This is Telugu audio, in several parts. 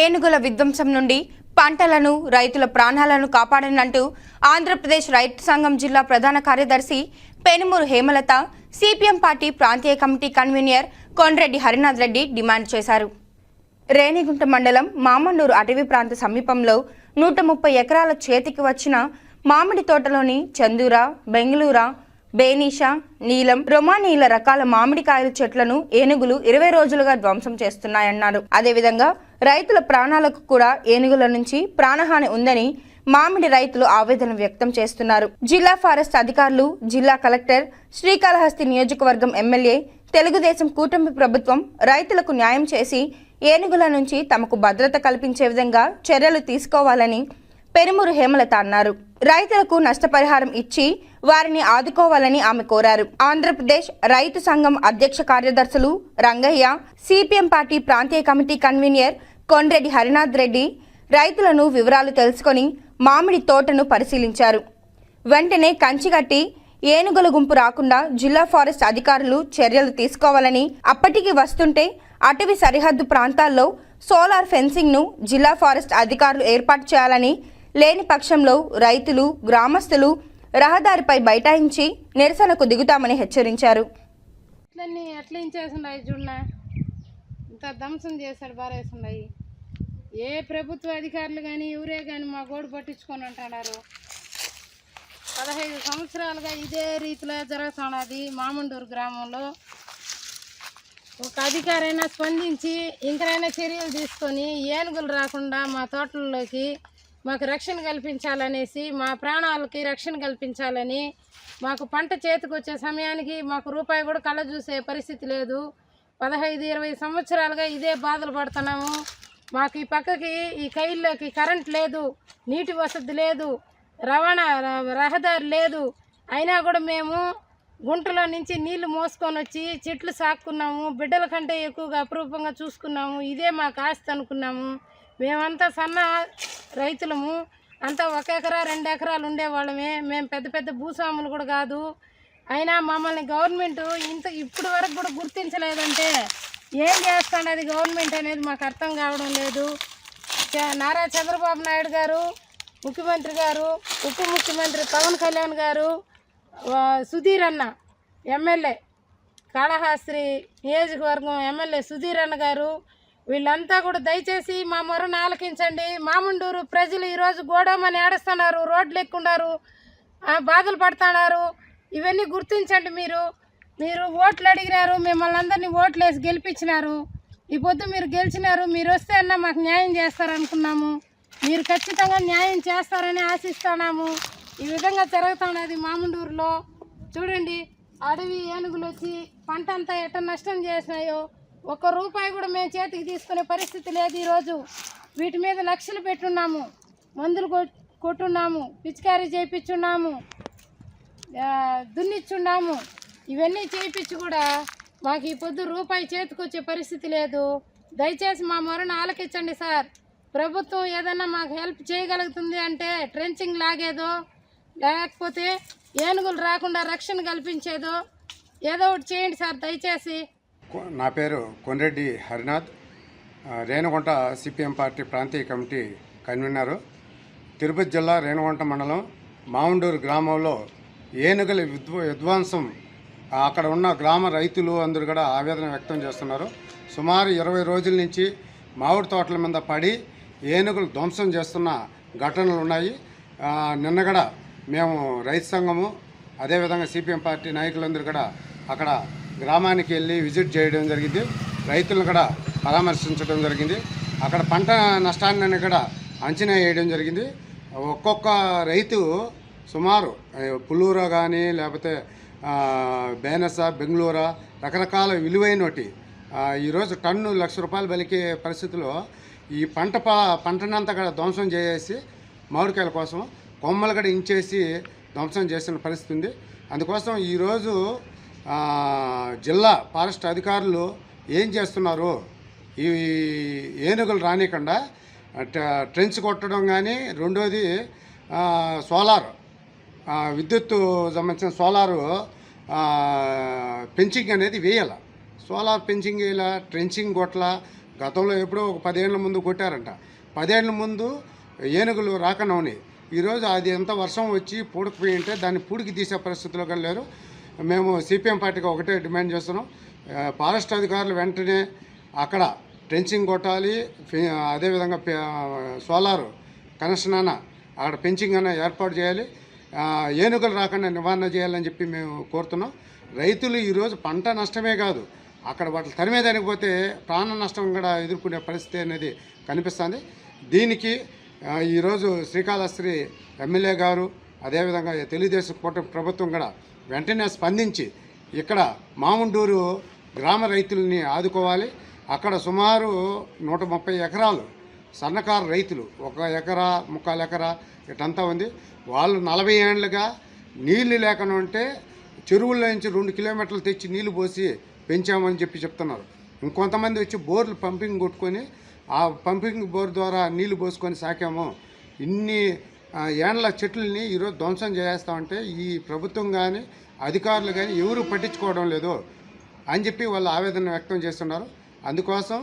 ఏనుగుల విధ్వంసం నుండి పంటలను రైతుల ప్రాణాలను కాపాడనంటూ ఆంధ్రప్రదేశ్ రైతు సంఘం జిల్లా ప్రధాన కార్యదర్శి పెనుమూరు హేమలత సిపిఎం పార్టీ ప్రాంతీయ committee convenor Kondreddy Harinath Reddy demand చేశారు. రేణిగుంట మండలం మామన్నూరు అటవీ ప్రాంత సమీపంలో నూట ముప్పై ఎకరాల చేతికి వచ్చిన మామిడి తోటలోని చందూర బెంగళూరా బేనీషా నీలం రొమానీల రకాల మామిడికాయల చెట్లను ఏనుగులు ఇరవై రోజులుగా ధ్వంసం చేస్తున్నాయన్నారు. అదేవిధంగా రైతుల ప్రాణాలకు కూడా ఏనుగుల నుంచి ప్రాణహాని ఉందని మామిడి రైతులు ఆవేదన వ్యక్తం చేస్తున్నారు. జిల్లా ఫారెస్ట్ అధికారులు జిల్లా కలెక్టర్ శ్రీకాళహస్తి నియోజకవర్గం ఎమ్మెల్యే తెలుగుదేశం కూటమి ప్రభుత్వం రైతులకు న్యాయం చేసి ఏనుగుల నుంచి తమకు భద్రత కల్పించే విధంగా చర్యలు తీసుకోవాలని పెరుమూరు హేమలత అన్నారు. రైతులకు నష్టపరిహారం ఇచ్చి వారిని ఆదుకోవాలని ఆమె కోరారు. ఆంధ్రప్రదేశ్ రైతు సంఘం అధ్యక్ష కార్యదర్శులు రంగయ్య సిపిఎం పార్టీ ప్రాంతీయ కమిటీ కన్వీనర్ కొండ్రెడ్డి హరినాథ్ రెడ్డి రైతులను వివరాలు తెలుసుకొని మామిడి తోటను పరిశీలించారు. వెంటనే కంచిగట్టి ఏనుగుల గుంపు రాకుండా జిల్లా ఫారెస్ట్ అధికారులు చర్యలు తీసుకోవాలని అప్పటికి వస్తుంటే అటవీ సరిహద్దు ప్రాంతాల్లో సోలార్ ఫెన్సింగ్ను జిల్లా ఫారెస్ట్ అధికారులు ఏర్పాటు చేయాలని లేని పక్షంలో రైతులు గ్రామస్తులు రహదారిపై బైఠాయించి నిరసనకు దిగుతామని హెచ్చరించారు. ఇట్లన్నీ ఎట్లా ఇంచేస్తున్నాయి చూడనా? ఇంత ధ్వంసం చేశాడు బారేస్తున్నాయి ఏ ప్రభుత్వ అధికారులు కానీ ఎవరే కానీ మా గోడు పట్టించుకొని అంటున్నారు పదహైదు సంవత్సరాలుగా ఇదే రీతిలో జరుగుతున్నది మామండూరు గ్రామంలో. ఒక అధికారైనా స్పందించి ఇంకనైనా చర్యలు తీసుకొని ఏనుగులు రాకుండా మా తోటల్లోకి మాకు రక్షణ కల్పించాలనేసి మా ప్రాణాలకి రక్షణ కల్పించాలని మాకు పంట చేతికి వచ్చే సమయానికి మాకు రూపాయి కూడా కళ్ళ చూసే పరిస్థితి లేదు. పదహైదు ఇరవై సంవత్సరాలుగా ఇదే బాధలు పడుతున్నాము. మాకు ఈ పక్కకి ఈ కైల్లోకి కరెంట్ లేదు నీటి వసతి లేదు రవాణా రహదారి లేదు. అయినా కూడా మేము గుంటలో నుంచి నీళ్ళు మోసుకొని వచ్చి చెట్లు సాక్కున్నాము. బిడ్డల కంటే ఎక్కువగా అపురూపంగా చూసుకున్నాము. ఇదే మాకు ఆస్తి అనుకున్నాము. మేమంతా సన్న రైతులము అంతా ఒక ఎకరా రెండు ఎకరాలు ఉండేవాళ్ళమే. మేము పెద్ద పెద్ద భూస్వాములు కూడా కాదు. అయినా మమ్మల్ని గవర్నమెంట్ ఇంత ఇప్పటి వరకు కూడా గుర్తించలేదంటే ఏం చేస్తాడది గవర్నమెంట్ అనేది మాకు అర్థం కావడం లేదు. చ- నారా చంద్రబాబు నాయుడు గారు ముఖ్యమంత్రి గారు ఉప ముఖ్యమంత్రి పవన్ కళ్యాణ్ గారు సుధీర్ అన్న ఎమ్మెల్యే కాళహాస్త్రి నియోజకవర్గం ఎమ్మెల్యే సుధీర్ అన్న గారు వీళ్ళంతా కూడా దయచేసి మా మొరను ఆలకించండి. మాముండూరు ప్రజలు ఈరోజు గోడమని ఏడుస్తున్నారు రోడ్లు ఎక్కున్నారు బాధలు పడుతున్నారు. ఇవన్నీ గుర్తించండి మీరు. మీరు ఓట్లు అడిగినారు మిమ్మల్ని అందరినీ ఓట్లు వేసి గెలిపించినారు. ఈ పొద్దు మీరు గెలిచినారు మీరు వస్తే అన్న మాకు న్యాయం చేస్తారనుకున్నాము. మీరు ఖచ్చితంగా న్యాయం చేస్తారని ఆశిస్తున్నాము. ఈ విధంగా జరుగుతున్నది మాముండూరులో. చూడండి అడవి ఏనుగులు వచ్చి పంట అంతా ఎట్ట నష్టం చేసినాయో ఒక్క రూపాయి కూడా మేము చేతికి తీసుకునే పరిస్థితి లేదు ఈరోజు. వీటి మీద లక్షలు పెట్టున్నాము. మందులు కొట్టున్నాము. పిచికారీ చేయించున్నాము. దున్నిచ్చున్నాము. ఇవన్నీ చేయించి కూడా మాకు ఈ పొద్దు రూపాయి చేతికొచ్చే పరిస్థితి లేదు. దయచేసి మా మొరను ఆలకించండి సార్. ప్రభుత్వం ఏదన్నా మాకు హెల్ప్ చేయగలుగుతుంది అంటే ట్రెంచింగ్ లాగేదో లేకపోతే ఏనుగులు రాకుండా రక్షణ కల్పించేదో ఏదో ఒకటి చేయండి సార్. దయచేసి నా పేరు కొనిరెడ్డి హరినాథ్. రేణుగుంట సిపిఎం పార్టీ ప్రాంతీయ కమిటీ కన్వీనరు. తిరుపతి జిల్లా రేణుగుంట మండలం మావుండూరు గ్రామంలో ఏనుగుల విధ్వ విధ్వంసం అక్కడ ఉన్న గ్రామ రైతులు అందరూ కూడా ఆవేదన వ్యక్తం చేస్తున్నారు. సుమారు ఇరవై రోజుల నుంచి మామిడి తోటల మీద పడి ఏనుగులు ధ్వంసం చేస్తున్న ఘటనలు ఉన్నాయి. నిన్న కూడా మేము రైతు సంఘము అదేవిధంగా సిపిఎం పార్టీ నాయకులందరూ కూడా అక్కడ గ్రామానికి వెళ్ళి విజిట్ చేయడం జరిగింది. రైతులను కూడా పరామర్శించడం జరిగింది. అక్కడ పంట నష్టాన్ని కూడా అంచనా వేయడం జరిగింది. ఒక్కొక్క రైతు సుమారు పుల్లూరా కానీ లేకపోతే బేనస బెంగళూరా రకరకాల విలువైనటి ఈరోజు టన్ను లక్ష రూపాయలు బలికే పరిస్థితిలో ఈ పంట ప పంటనంతా కూడా ధ్వంసం చేసేసి మామిడికాయల కోసం కొమ్మలు కూడా ఇంచేసి ధ్వంసం చేసిన పరిస్థితి ఉంది. అందుకోసం ఈరోజు జిల్లా ఫారెస్ట్ అధికారులు ఏం చేస్తున్నారు ఈ ఏనుగులు రానికుండా ట- ట్రెంచ్ కొట్టడం కానీ రెండోది సోలార్. విద్యుత్తు సంబంధించిన సోలారు పెంచింగ్ అనేది వేయాల. సోలార్ పెంచింగ్ ఇలా ట్రెంచింగ్ కొట్ల? గతంలో ఎప్పుడో ఒక పదేళ్ళ ముందు కొట్టారంట. పదేళ్ళ ముందు ఏనుగులు రాకనవని ఈరోజు అది ఎంత వర్షం వచ్చి పూడకపోయి ఉంటే దాన్ని పూడికి తీసే పరిస్థితిలో కూడా లేరు మేము సిపిఎం పార్టీకి ఒకటే డిమాండ్ చేస్తున్నాం. ఫారెస్ట్ అధికారులు వెంటనే అక్కడ ట్రెంచింగ్ కొట్టాలి అదేవిధంగా సోలారు సోలార్ కనెక్షన్ అన్న అక్కడ పెంచింగ్ అన్న ఏర్పాటు చేయాలి. ఏనుగులు రాకుండా నివారణ చేయాలని చెప్పి మేము కోరుతున్నాం. రైతులు ఈరోజు పంట నష్టమే కాదు అక్కడ వాటి తరిమేదానికి పోతే ప్రాణ నష్టం కూడా ఎదుర్కొనే పరిస్థితి అనేది కనిపిస్తుంది. దీనికి ఈరోజు శ్రీకాళహస్తి ఎమ్మెల్యే గారు అదేవిధంగా తెలుగుదేశం కూటమి ప్రభుత్వం కూడా వెంటనే స్పందించి ఇక్కడ మామండూరు గ్రామ రైతుల్ని ఆదుకోవాలి. అక్కడ సుమారు నూట ముప్పై ఎకరాలు సన్నకారు రైతులు ఒక ఎకరా ముక్కాలు ఎకరా ఇటంతా ఉంది. వాళ్ళు నలభై ఏళ్ళుగా నీళ్ళు లేకుండా ఉంటే చెరువుల్లో నుంచి రెండు కిలోమీటర్లు తెచ్చి నీళ్ళు పోసి పెంచామని చెప్పి చెప్తున్నారు. ఇంకొంతమంది వచ్చి బోర్లు పంపింగ్ కొట్టుకొని ఆ పంపింగ్ బోర్ ద్వారా నీళ్ళు పోసుకొని సాకాము. ఇన్ని ఏండ్ల చెట్లని ఈరోజు ధ్వంసం చేస్తామంటే ఈ ప్రభుత్వం కానీ అధికారులు కానీ ఎవరు పట్టించుకోవడం లేదు అని చెప్పి వాళ్ళు ఆవేదన వ్యక్తం చేస్తున్నారు. అందుకోసం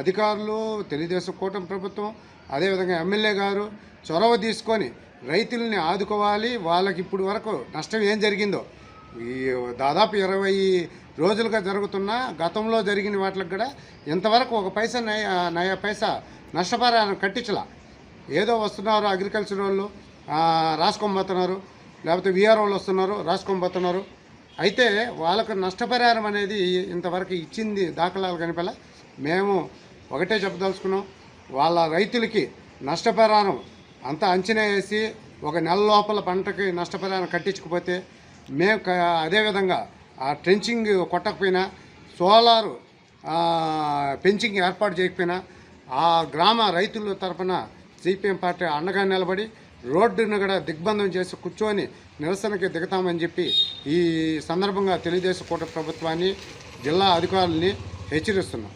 అధికారులు తెలుగుదేశం కూటమి ప్రభుత్వం అదేవిధంగా ఎమ్మెల్యే గారు చొరవ తీసుకొని రైతుల్ని ఆదుకోవాలి. వాళ్ళకి ఇప్పుడు వరకు నష్టం ఏం జరిగిందో ఈ దాదాపు ఇరవై రోజులుగా జరుగుతున్న గతంలో జరిగిన వాటికి కూడా ఇంతవరకు ఒక పైసా నయ నయ పైసా నష్టపరిహారం కట్టించలా. ఏదో వస్తున్నారు అగ్రికల్చర్ వాళ్ళు ఆ, లేకపోతే విఆర్ వాళ్ళు వస్తున్నారు రాసుకొనిపోతున్నారు. అయితే వాళ్ళకు నష్టపరిహారం అనేది ఇంతవరకు ఇచ్చింది దాఖలాలు కనిపెల. మేము ఒకటే చెప్పదలుచుకున్నాం వాళ్ళ రైతులకి నష్టపరిహారం అంతా అంచనా వేసి ఒక నెల లోపల పంటకి నష్టపరిహారం కట్టించకపోతే మేము అదేవిధంగా ఆ ట్రెంచింగ్ కొట్టకపోయినా సోలారు పెంచింగ్ ఏర్పాటు చేయకపోయినా ఆ గ్రామ రైతుల తరపున సిపిఎం పార్టీ అండగా నిలబడి రోడ్డును కూడా దిగ్బంధం చేసి కూర్చొని నిరసనకి దిగుతామని చెప్పి ఈ సందర్భంగా తెలుగుదేశం కూట ప్రభుత్వాన్ని జిల్లా అధికారుల్ని హెచ్చరిస్తున్నాం.